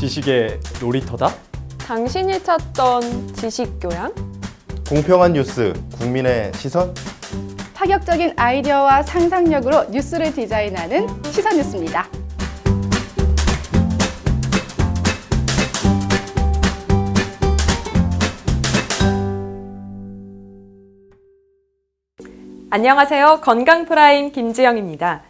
지식의 놀이터다? 당신이 찾던 지식 교양? 공평한 뉴스, 국민의 시선? 파격적인 아이디어와 상상력으로 뉴스를 디자인하는 시선 뉴스입니다. 안녕하세요. 건강 프라임 김지영입니다.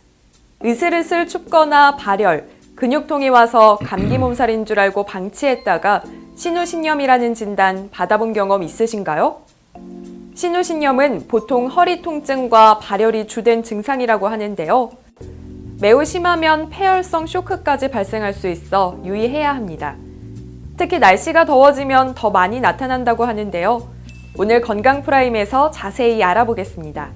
으슬으슬 춥거나 발열, 근육통이 와서 감기 몸살인 줄 알고 방치했다가 신우신염이라는 진단 받아본 경험 있으신가요? 신우신염은 보통 허리 통증과 발열이 주된 증상이라고 하는데요. 매우 심하면 폐혈성 쇼크까지 발생할 수 있어 유의해야 합니다. 특히 날씨가 더워지면 더 많이 나타난다고 하는데요. 오늘 건강 프라임에서 자세히 알아보겠습니다.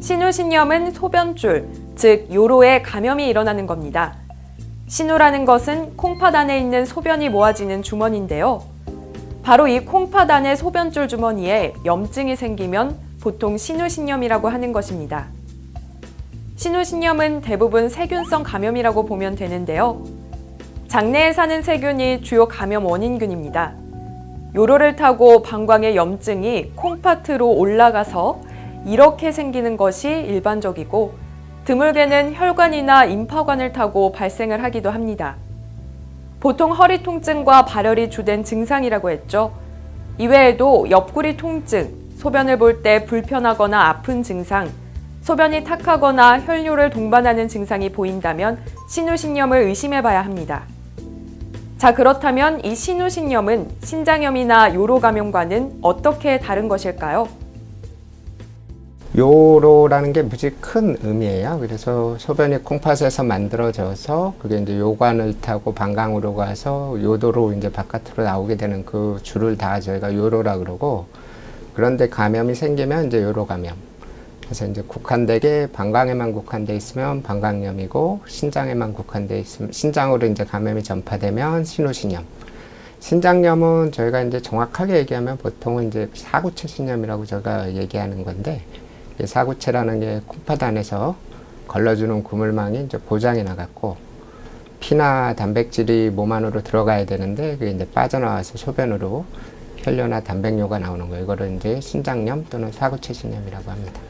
신우신염은 소변줄, 즉 요로에 감염이 일어나는 겁니다. 신우라는 것은 콩팥 안에 있는 소변이 모아지는 주머니인데요. 바로 이 콩팥 안의 소변줄 주머니에 염증이 생기면 보통 신우신염이라고 하는 것입니다. 신우신염은 대부분 세균성 감염이라고 보면 되는데요. 장내에 사는 세균이 주요 감염 원인균입니다. 요로를 타고 방광의 염증이 콩팥으로 올라가서 이렇게 생기는 것이 일반적이고 드물게는 혈관이나 임파관을 타고 발생을 하기도 합니다. 보통 허리 통증과 발열이 주된 증상이라고 했죠. 이외에도 옆구리 통증, 소변을 볼 때 불편하거나 아픈 증상, 소변이 탁하거나 혈뇨를 동반하는 증상이 보인다면 신우신염을 의심해 봐야 합니다. 자, 그렇다면 이 신우신염은 신장염이나 요로 감염과는 어떻게 다른 것일까요? 요로라는 게 무지 큰 의미예요. 그래서 소변이 콩팥에서 만들어져서 그게 이제 요관을 타고 방광으로 가서 요도로 이제 바깥으로 나오게 되는 그 줄을 다 저희가 요로라 그러고 그런데 감염이 생기면 이제 요로 감염. 그래서 이제 국한되게 방광에만 국한돼 있으면 방광염이고 신장에만 국한돼 있으면 신장으로 이제 감염이 전파되면 신우신염. 신장염은 저희가 이제 정확하게 얘기하면 보통은 이제 사구체 신염이라고 제가 얘기하는 건데 이 사구체라는 게 콩팥 안에서 걸러주는 구물망이 이제 고장이 나갔고 피나 단백질이 몸 안으로 들어가야 되는데 그게 이제 빠져나와서 소변으로 혈뇨나 단백뇨가 나오는 거예요. 이거를 이제 신장염 또는 사구체 신염이라고 합니다.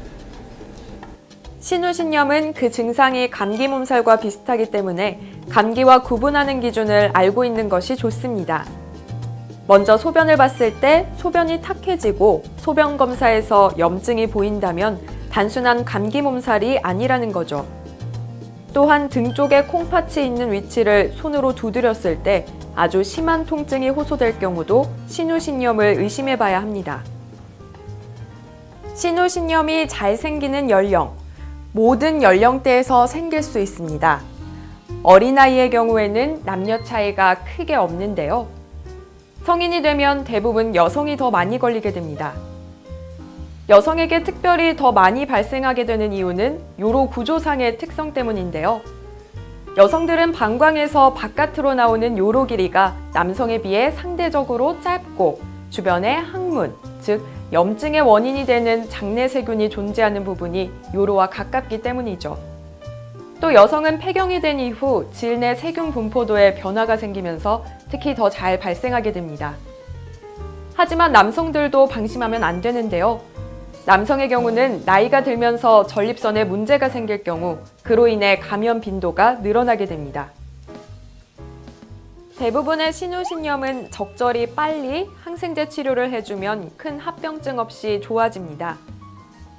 신우신염은 그 증상이 감기 몸살과 비슷하기 때문에 감기와 구분하는 기준을 알고 있는 것이 좋습니다. 먼저 소변을 봤을 때 소변이 탁해지고 소변 검사에서 염증이 보인다면 단순한 감기 몸살이 아니라는 거죠. 또한 등 쪽에 콩팥이 있는 위치를 손으로 두드렸을 때 아주 심한 통증이 호소될 경우도 신우신염을 의심해 봐야 합니다. 신우신염이 잘 생기는 연령, 모든 연령대에서 생길 수 있습니다. 어린아이의 경우에는 남녀 차이가 크게 없는데요. 성인이 되면 대부분 여성이 더 많이 걸리게 됩니다. 여성에게 특별히 더 많이 발생하게 되는 이유는 요로 구조상의 특성 때문인데요. 여성들은 방광에서 바깥으로 나오는 요로 길이가 남성에 비해 상대적으로 짧고 주변에 항문, 즉 염증의 원인이 되는 장내 세균이 존재하는 부분이 요로와 가깝기 때문이죠. 또 여성은 폐경이 된 이후 질내 세균 분포도에 변화가 생기면서 특히 더 잘 발생하게 됩니다. 하지만 남성들도 방심하면 안 되는데요. 남성의 경우는 나이가 들면서 전립선에 문제가 생길 경우 그로 인해 감염 빈도가 늘어나게 됩니다. 대부분의 신우신염은 적절히 빨리 항생제 치료를 해주면 큰 합병증 없이 좋아집니다.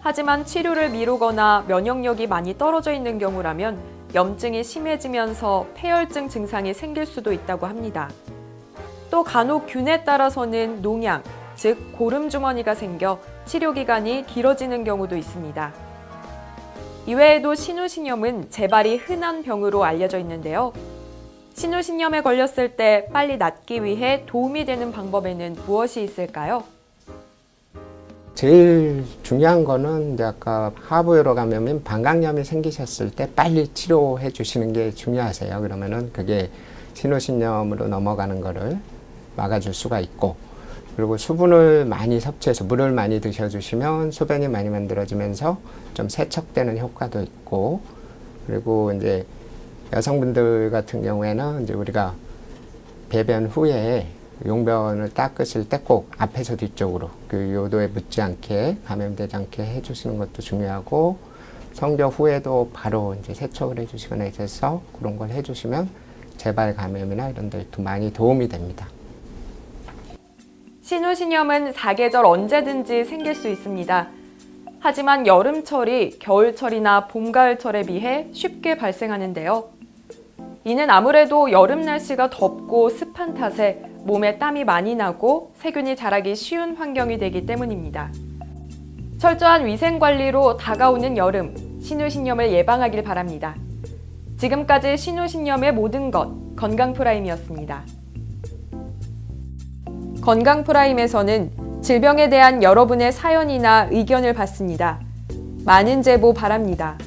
하지만 치료를 미루거나 면역력이 많이 떨어져 있는 경우라면 염증이 심해지면서 폐혈증 증상이 생길 수도 있다고 합니다. 또 간혹 균에 따라서는 농양, 즉 고름 주머니가 생겨 치료 기간이 길어지는 경우도 있습니다. 이외에도 신우신염은 재발이 흔한 병으로 알려져 있는데요. 신우신염에 걸렸을 때 빨리 낫기 위해 도움이 되는 방법에는 무엇이 있을까요? 제일 중요한 거는 이제 아까 하부요로 감염인 방광염이 생기셨을 때 빨리 치료해 주시는 게 중요하세요. 그러면은 그게 신우신염으로 넘어가는 거를 막아줄 수가 있고 그리고 수분을 많이 섭취해서 물을 많이 드셔주시면 소변이 많이 만들어지면서 좀 세척되는 효과도 있고 그리고 이제 여성분들 같은 경우에는 이제 우리가 배변 후에 용변을 닦으실 때 꼭 앞에서 뒤쪽으로 그 요도에 묻지 않게 감염되지 않게 해주시는 것도 중요하고 성교 후에도 바로 이제 세척을 해주시거나 해서 그런 걸 해주시면 재발 감염이나 이런 데도 많이 도움이 됩니다. 신우신염은 사계절 언제든지 생길 수 있습니다. 하지만 여름철이 겨울철이나 봄, 가을철에 비해 쉽게 발생하는데요. 이는 아무래도 여름 날씨가 덥고 습한 탓에 몸에 땀이 많이 나고 세균이 자라기 쉬운 환경이 되기 때문입니다. 철저한 위생 관리로 다가오는 여름, 신우신염을 예방하길 바랍니다. 지금까지 신우신염의 모든 것 건강 프라임이었습니다. 건강 프라임에서는 질병에 대한 여러분의 사연이나 의견을 받습니다. 많은 제보 바랍니다.